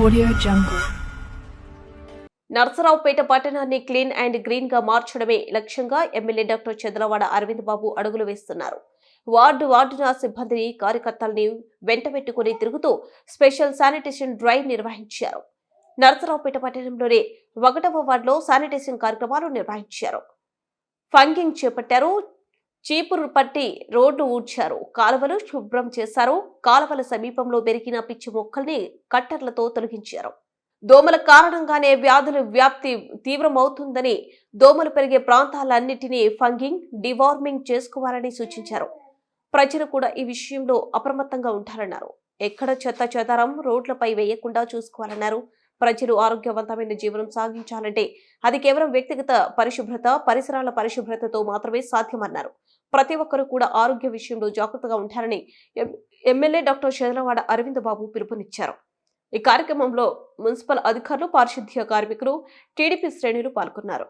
Audio Jungle. Narasaraopet పట్టణాన్ని clean and గ్రీన్గా మార్చడమే లక్ష్యంగా ఎమ్మెల్యే డాక్టర్ చంద్రవాడ అరవింద్ బాబు అడుగులు వేస్తున్నారు. వార్డు వార్డున సిబ్బందిని కార్యకర్తల్ని వెంటబెట్టుకుని తిరుగుతూ స్పెషల్ శానిటేషన్ డ్రైవ్ నిర్వహించారు. నర్సరావుపేట పట్టణంలోని ఒకటవ వార్డులో శానిటేషన్ కార్యక్రమాలు నిర్వహించారు. ఫంగింగ్ చేపట్టారు చీపురు పట్టి రోడ్డు ఊడ్చారు. కాలువలు శుభ్రం చేశారు. కాలువల సమీపంలో పెరిగిన పిచ్చి మొక్కల్ని కట్టర్లతో తొలగించారు. దోమల కారణంగానే వ్యాధుల వ్యాప్తి తీవ్రమవుతుందని దోమలు పెరిగే ప్రాంతాలన్నింటినీ ఫంగింగ్ డివార్మింగ్ చేసుకోవాలని సూచించారు. ప్రజలు కూడా ఈ విషయంలో అప్రమత్తంగా ఉంటారన్నారు ఎక్కడ చెత్త చెదారం రోడ్లపై వేయకుండా చూసుకోవాలన్నారు. ప్రజలు ఆరోగ్యవంతమైన జీవనం సాగించాలంటే అది కేవలం వ్యక్తిగత పరిశుభ్రత పరిసరాల పరిశుభ్రతతో మాత్రమే సాధ్యమన్నారు. ప్రతి ఒక్కరూ కూడా ఆరోగ్య విషయంలో జాగ్రత్తగా ఉంటారని ఎం- ఎమ్మెల్యే డాక్టర్ చంద్రవాడ అరవింద్ బాబు పిలుపునిచ్చారు. ఈ కార్యక్రమంలో మున్సిపల్ అధికారులు పారిశుద్ధ్య కార్మికులు టీడీపీ శ్రేణులు పాల్గొన్నారు.